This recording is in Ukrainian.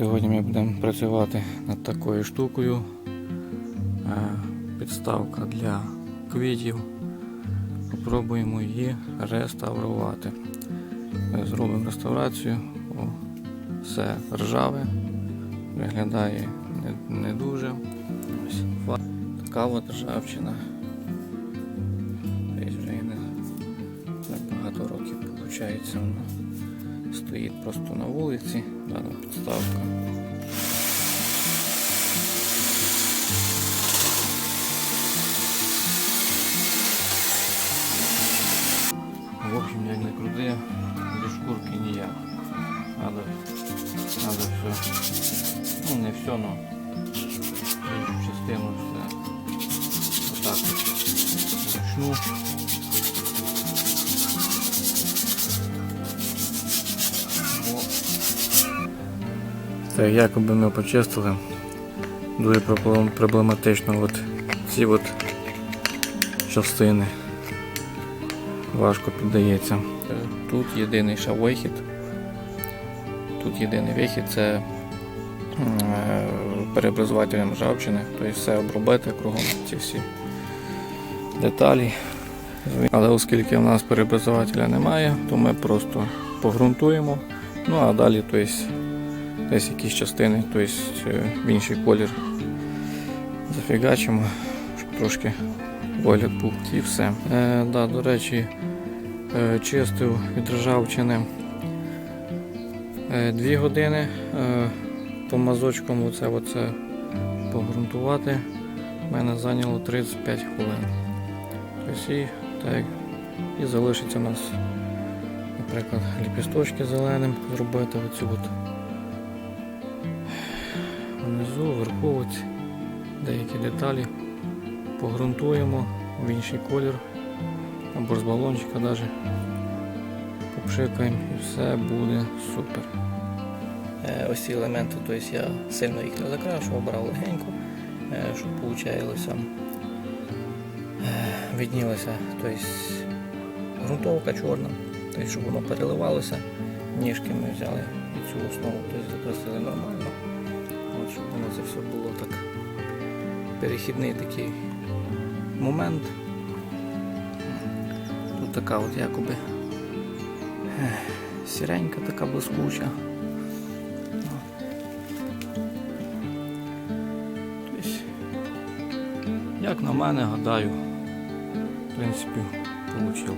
Сьогодні ми будемо працювати над такою штукою. Е, Підставка для квітів. Попробуємо її реставрувати. Зробимо реставрацію. О, все ржаве, виглядає не, не дуже. Ось, така от ржавчина. Десь вже і не, не багато років виходить. Стоїть просто на вулиці, дана підставка. В общем, як не крути, без шкурки ніяк. Надо, надо все, ну не все, но частину все отак от вручну. Так, якоби ми почистили. Дуже проблематично от ці от частини важко піддається. Тут єдиний ще вихід. Тут єдиний вихід це е, переобразувателем ржавчини, тобто все обробити кругом ці всі деталі. Але оскільки в нас переобразувателя немає, то ми просто погрунтуємо. Ну а далі тобто, десь якісь частини, тобто е, в інший колір зафігачимо, щоб трошки вигляд був і все. Е, да, до речі, е, чистив від ржавчини е, дві години. Е, по мазочкам оце, оце погрунтувати. У мене зайняло 35 хвилин. Тобто і, так, і залишиться у нас, наприклад, ліпісточки зеленим зробити оцю от внизу, вверху деякі деталі погрунтуємо в інший колір або з балончика навіть попшикаємо і все буде супер. Е, Ось ці елементи, тобто я сильно їх не закрашував, брав легенько, е, щоб вийшло віднілася тобто, ґрунтовка чорна, тобто, щоб воно переливалося. Ніжки ми взяли і цю основу, закрасили нормально. От, щоб воно це все було так перехідний такий момент. Тут така от якоби сіренька така блискуча. Як на мене, гадаю, в принципі, вийшло.